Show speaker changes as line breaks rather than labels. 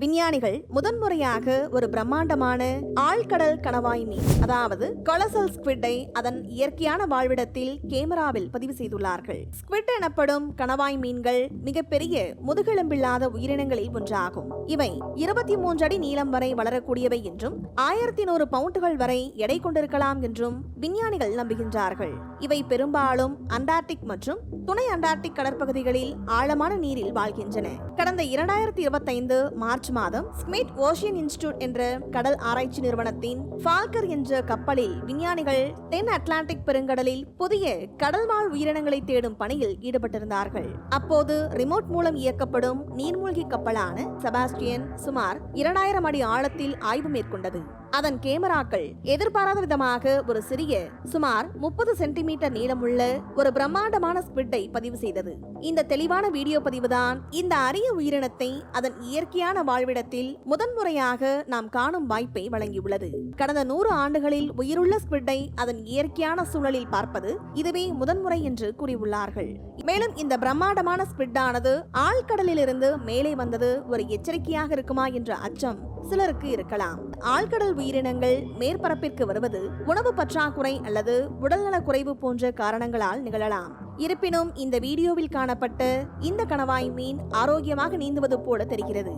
விஞ்ஞானிகள் முதன்முறையாக ஒரு பிரம்மாண்டமான ஆழ்கடல் கணவாய் மீன் அதாவது கொலசல் ஸ்குவிட்டை அதன் இயற்கையான வாழ்விடத்தில் கேமராவில் பதிவு செய்துள்ளார்கள். ஸ்குவிட் எனப்படும் கணவாய் மீன்கள் மிகப்பெரிய முதுகெலும்பில்லாத உயிரினங்களில் ஒன்றாகும். இவை இருபத்தி மூன்று அடி நீளம் வரை வளரக்கூடியவை என்றும் ஆயிரத்தி நூறு பவுண்டுகள் வரை எடை கொண்டிருக்கலாம் என்றும் விஞ்ஞானிகள் நம்புகின்றார்கள். இவை பெரும்பாலும் அண்டார்டிக் மற்றும் துணை அண்டார்டிக் கடற்பகுதிகளில் ஆழமான நீரில் வாழ்கின்றன. கடந்த இரண்டாயிரத்தி இருபத்தைந்து மார்ச் மாதம் ஸ்மித் ஓஷியன் இன்ஸ்டிடியூட் என்ற கடல் ஆராய்ச்சி நிறுவனத்தின் ஃபால்கர் என்ற கப்பலில் விஞ்ஞானிகள் தென் அட்லாண்டிக் பெருங்கடலில் புதிய கடல்வாழ் உயிரினங்களை தேடும் பணியில் ஈடுபட்டிருந்தார்கள். அப்போது ரிமோட் மூலம் இயக்கப்படும் நீர்மூழ்கி கப்பலான செபாஸ்டியன் சுமார் இரண்டாயிரம் அடி ஆழத்தில் ஆய்வு மேற்கொண்டது. அதன் கேமராக்கள் எதிர்பாராத விதமாக ஒரு சிறிய சுமார் முப்பது சென்டிமீட்டர் நீளமுள்ள ஒரு பிரம்மாண்டமான ஸ்பிட்டை பதிவு செய்தது. இந்த தெளிவான வீடியோ பதிவுதான் இந்த அரிய உயிரினத்தை அதன் இயற்கையான வாழ்விடத்தில் முதன்முறையாக நாம் காணும் வாய்ப்பை வழங்கியுள்ளது. கடந்த நூறு ஆண்டுகளில் உயிருள்ள ஸ்பிட்டை அதன் இயற்கையான சூழலில் பார்ப்பது இதுவே முதன்முறை என்று கூறியுள்ளார்கள். மேலும் இந்த பிரம்மாண்டமான ஸ்பிட்டானது ஆழ்கடலிலிருந்து மேலே வந்தது ஒரு எச்சரிக்கையாக இருக்குமா என்ற அச்சம் சிலருக்கு இருக்கலாம். ஆழ்கடல் உயிரினங்கள் மேற்பரப்பிற்கு வருவது உணவு பற்றாக்குறை அல்லது உடல்நலக் குறைவு போன்ற காரணங்களால் நிகழலாம். இருப்பினும் இந்த வீடியோவில் காணப்பட்ட இந்த கணவாய் மீன் ஆரோக்கியமாக நீந்துவது போல தெரிகிறது.